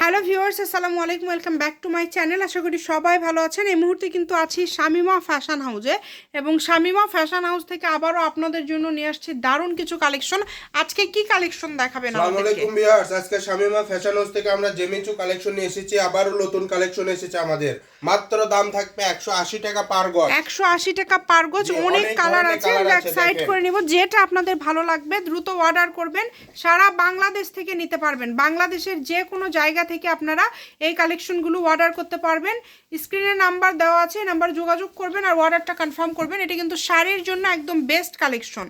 Hello viewers আসসালামু আলাইকুম welcome back to my channel. আশা করি সবাই ভালো আছেন। এই মুহূর্তে কিন্তু আছি শামিমা ফ্যাশন হাউসে এবং শামিমা ফ্যাশন হাউস থেকে আবারও আপনাদের জন্য নিয়ে আসছি দারুণ কিছু কালেকশন। আজকে কি কালেকশন দেখাবেন আসসালামু আলাইকুম ভিউয়ার্স আজকে শামিমা ফ্যাশন হাউস থেকে আমরা জেমিচু কালেকশন নিয়ে এসেছি আবারও নতুন কালেকশন এসেছে আমাদের। মাত্র দাম থাকবে একশো আশি টাকা পার গজ। একশো আশি টাকা পার গজ অনেক অনেক কালার আছে। আমরা সাইড করে নিব যেটা আপনাদের ভালো লাগবে দ্রুত অর্ডার করবেন। সারা বাংলাদেশ থেকে নিতে পারবেন। বাংলাদেশের যে কোনো জায়গা থেকে আপনারা এই কালেকশনগুলো অর্ডার করতে পারবেন। স্ক্রিনে নাম্বার দেওয়া আছে নাম্বার যোগাযোগ করবেন আর অর্ডারটা কনফার্ম করবেন। এটা কিন্তু শাড়ির জন্য একদম বেস্ট কালেকশন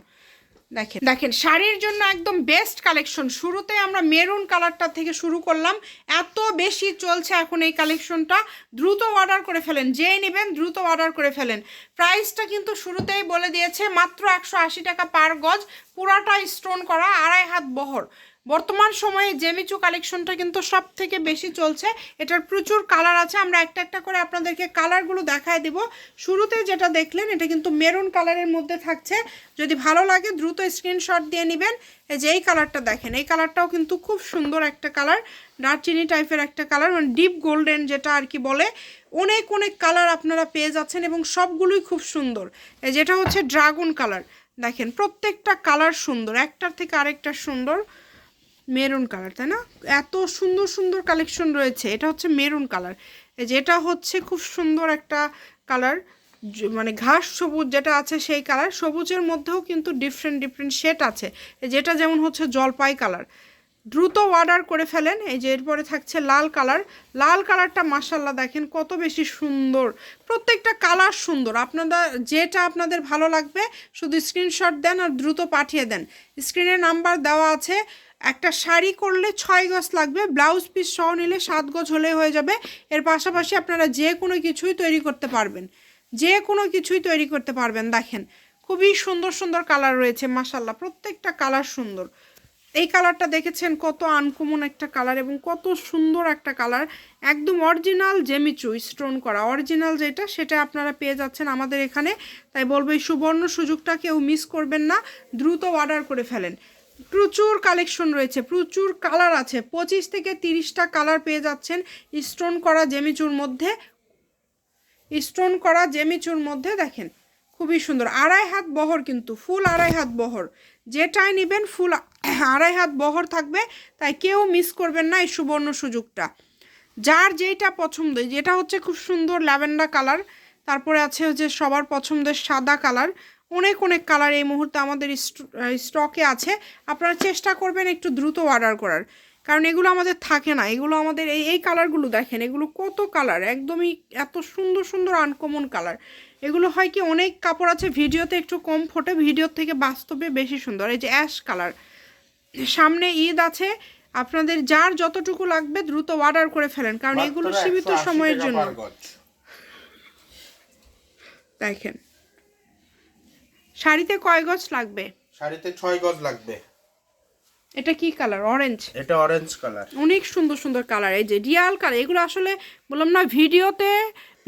দেখেন দেখেন, শাড়ির জন্য একদম বেস্ট কালেকশন শুরুতে আমরা মেরুন কালারটা থেকে শুরু করলাম। এত বেশি চলছে এখন এই কালেকশনটা দ্রুত অর্ডার করে ফেলেন, যেই নেবেন দ্রুত অর্ডার করে ফেলেন। প্রাইসটা কিন্তু শুরুতেই বলে দিয়েছে মাত্র একশো আশি টাকা পার গজ। পুরাটা স্টোন করা, আড়াই হাত বহর। বর্তমান সময়ে জেমিচু কালেকশনটা কিন্তু সব থেকে বেশি চলছে। এটার প্রচুর কালার আছে। আমরা একটা একটা করে আপনাদেরকে কালারগুলো দেখায় দিব। শুরুতে যেটা দেখলেন, এটা কিন্তু মেরুন কালারের মধ্যে থাকছে। যদি ভালো লাগে, দ্রুত স্ক্রিনশট দিয়ে নেবেন। যে এই কালারটা দেখেন, এই কালারটাও কিন্তু খুব সুন্দর একটা কালার দারচিনি টাইপের একটা কালার মানে ডিপ গোল্ডেন যেটা আর কি বলে। অনেক অনেক কালার আপনারা পেয়ে যাচ্ছেন এবং সবগুলোই খুব সুন্দর। যেটা হচ্ছে ড্রাগন কালার দেখেন, প্রত্যেকটা কালার সুন্দর। একটার থেকে আরেকটা সুন্দর। মেরুন কালার, তাই না? এত সুন্দর সুন্দর কালেকশন রয়েছে। এটা হচ্ছে মেরুন কালার। যেটা হচ্ছে খুব সুন্দর একটা কালার মানে ঘাস সবুজ যেটা আছে সেই কালার। সবুজের মধ্যেও কিন্তু ডিফারেন্ট ডিফারেন্ট শেড আছে। যেটা যেমন হচ্ছে জলপাই কালার। দ্রুত অর্ডার করে ফেলেন। এই যে এরপরে থাকছে লাল কালার। লাল কালারটা মাসাল্লাহ দেখেন কত বেশি সুন্দর। প্রত্যেকটা কালার সুন্দর। আপনাদের, যেটা আপনাদের ভালো লাগবে, শুধু স্ক্রিনশট দেন আর দ্রুত পাঠিয়ে দেন। স্ক্রিনে নাম্বার দেওয়া আছে। একটা শাড়ি করলে ছয় গজ লাগবে, ব্লাউজ পিস সহ নিলে সাত গজ হলে হয়ে যাবে। এর পাশাপাশি আপনারা যে কোনো কিছুই তৈরি করতে পারবেন। যে কোনো কিছুই তৈরি করতে পারবেন। দেখেন, খুবই সুন্দর সুন্দর কালার রয়েছে মাসাল্লাহ প্রত্যেকটা কালার সুন্দর। এই কালারটা দেখেছেন, কত আনকমন একটা কালার এবং কত সুন্দর একটা কালার। একদম অরিজিনাল জেমিচু স্টোন করা। অরিজিনাল যেটা, সেটা আপনারা পেয়ে যাচ্ছেন আমাদের এখানে। তাই বলব, এই সুবর্ণ সুযোগটা কেউ মিস করবেন না। দ্রুত অর্ডার করে ফেলেন। প্রচুর কালেকশন রয়েছে, প্রচুর কালার আছে। পঁচিশ থেকে তিরিশটা কালার পেয়ে যাচ্ছেন স্টোন করা জেমিচুর মধ্যে। স্টোন করা জেমিচুর মধ্যে দেখেন, খুবই সুন্দর। আড়াই হাত বহর কিন্তু, ফুল আড়াই হাত বহর। যেটাই নেবেন ফুল আড়াই হাত বহর থাকবে, তাই কেউ মিস করবেন না এই সুবর্ণ সুযোগটা। যার যেইটা পছন্দ, যেটা হচ্ছে খুব সুন্দর ল্যাভেন্ডার কালার তারপরে আছে হচ্ছে সবার পছন্দের সাদা কালার অনেক অনেক কালার এই মুহূর্তে আমাদের স্টকে আছে। আপনারা চেষ্টা করবেন একটু দ্রুত অর্ডার করার। কারণ এগুলো আমাদের থাকে না। এগুলো আমাদের এই এই কালারগুলো দেখেন এগুলো কত কালার একদমই এত সুন্দর সুন্দর আনকমন কালার এগুলো হয় কি অনেক কাপড় আছে ভিডিওতে একটু কম ফোটে ভিডিওর থেকে বাস্তবে বেশি সুন্দর। এই যে অ্যাশ কালার সামনে ঈদ আছে। আপনাদের যার যতটুকু লাগবে দ্রুত অর্ডার করে ফেলেন। কারণ এগুলো সীমিত সময়ের জন্য। দেখেন। শাড়িতে কয় গজ লাগবে? শাড়িতে ছয় গজ লাগবে। এটা কি কালার? অরেঞ্জ এটা অরেঞ্জ কালার। অনেক সুন্দর সুন্দর কালার। এই যে রিয়াল কালার এগুলো আসলে বললাম না ভিডিওতে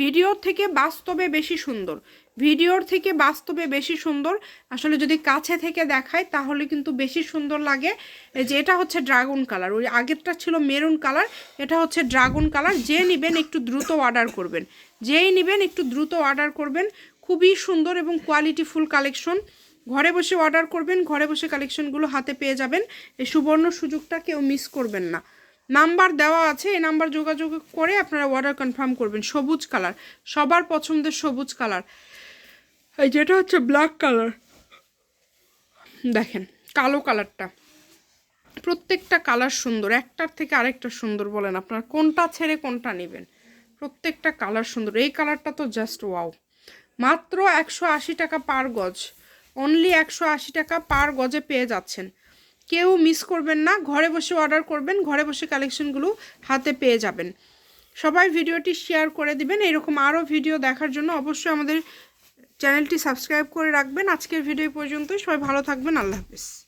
ভিডিওর থেকে বাস্তবে বেশি সুন্দর। ভিডিওর থেকে বাস্তবে বেশি সুন্দর। আসলে যদি কাছে থেকে দেখায় তাহলে কিন্তু বেশি সুন্দর লাগে। এই যে এটা হচ্ছে ড্রাগন কালার। ওই আগেরটা ছিল মেরুন কালার এটা হচ্ছে ড্রাগন কালার। যে নেবেন একটু দ্রুত অর্ডার করবেন। যেই নেবেন একটু দ্রুত অর্ডার করবেন খুবই সুন্দর এবং কোয়ালিটিফুল কালেকশন ঘরে বসে অর্ডার করবেন, ঘরে বসে কালেকশনগুলো হাতে পেয়ে যাবেন। এই সুবর্ণ সুযোগটা কেউ মিস করবেন না। নাম্বার দেওয়া আছে, এই নাম্বার যোগাযোগ করে আপনারা অর্ডার কনফার্ম করবেন। সবুজ কালার সবার পছন্দের সবুজ কালার এই যেটা হচ্ছে ব্ল্যাক কালার দেখেন, কালো কালারটা প্রত্যেকটা কালার সুন্দর, একটার থেকে আরেকটা সুন্দর বলেন আপনার। কোনটা ছেড়ে কোনটা নেবেন? প্রত্যেকটা কালার সুন্দর। এই কালারটা তো জাস্ট ওয়াও মাত্র একশো আশি টাকা পার গজ। অনলি একশো আশি টাকা পার গজে পেয়ে যাচ্ছেন। কেউ মিস করবেন না, ঘরে বসে অর্ডার করবেন, ঘরে বসে কালেকশনগুলো হাতে পেয়ে যাবেন। সবাই ভিডিওটি শেয়ার করে দিবেন। এরকম আরও ভিডিও দেখার জন্য অবশ্যই আমাদের চ্যানেলটি সাবস্ক্রাইব করে রাখবেন। আজকের ভিডিও পর্যন্ত সবাই ভালো থাকবেন। আল্লাহ হাফিজ।